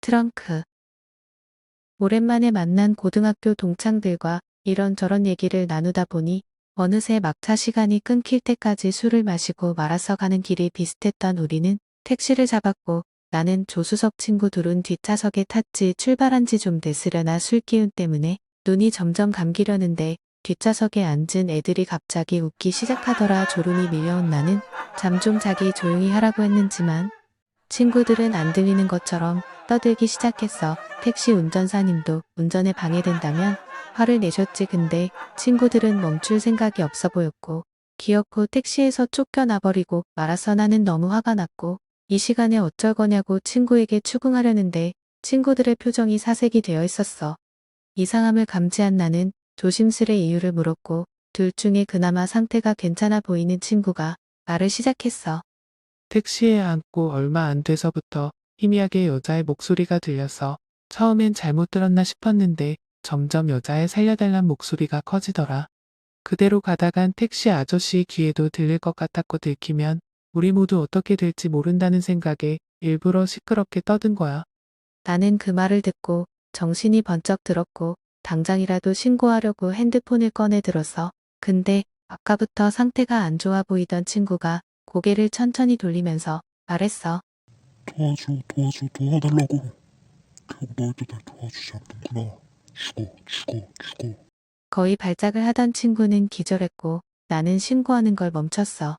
트렁크. 오랜만에 만난 고등학교 동창들과 이런저런 얘기를 나누다 보니 어느새 막차 시간이 끊길 때까지 술을 마시고 말아서 가는 길이 비슷했던 우리는 택시를 잡았고 나는 조수석 친구 둘은 뒷좌석에 탔지 출발한 지 좀 됐으려나 술 기운 때문에 눈이 점점 감기려는데 뒷좌석에 앉은 애들이 갑자기 웃기 시작하더라 졸음이 밀려온 나는 잠 좀 자기 조용히 하라고 했는지만 친구들은 안 들리는 것처럼 떠들기 시작했어. 택시 운전사님도 운전에 방해된다면 화를 내셨지 근데 친구들은 멈출 생각이 없어 보였고 기어코 택시에서 쫓겨나버리고 말아서 나는 너무 화가 났고 이 시간에 어쩔 거냐고 친구에게 추궁하려는데 친구들의 표정이 사색이 되어 있었어. 이상함을 감지한 나는 조심스레 이유를 물었고 둘 중에 그나마 상태가 괜찮아 보이는 친구가 말을 시작했어. 택시에 앉고 얼마 안 돼서부터 희미하게 여자의 목소리가 들려서 처음엔 잘못 들었나 싶었는데 점점 여자의 살려달란 목소리가 커지더라. 그대로 가다간 택시 아저씨 귀에도 들릴 것 같았고 들키면 우리 모두 어떻게 될지 모른다는 생각에 일부러 시끄럽게 떠든 거야. 나는 그 말을 듣고 정신이 번쩍 들었고 당장이라도 신고하려고 핸드폰을 꺼내 들었어. 근데 아까부터 상태가 안 좋아 보이던 친구가 고개를 천천히 돌리면서 말했어. 도와줘, 도와줘, 도와달라고. 결국 너희도 날 도와주지 않는구나. 죽어, 죽어, 죽어. 거의 발작을 하던 친구는 기절했고 나는 신고하는 걸 멈췄어.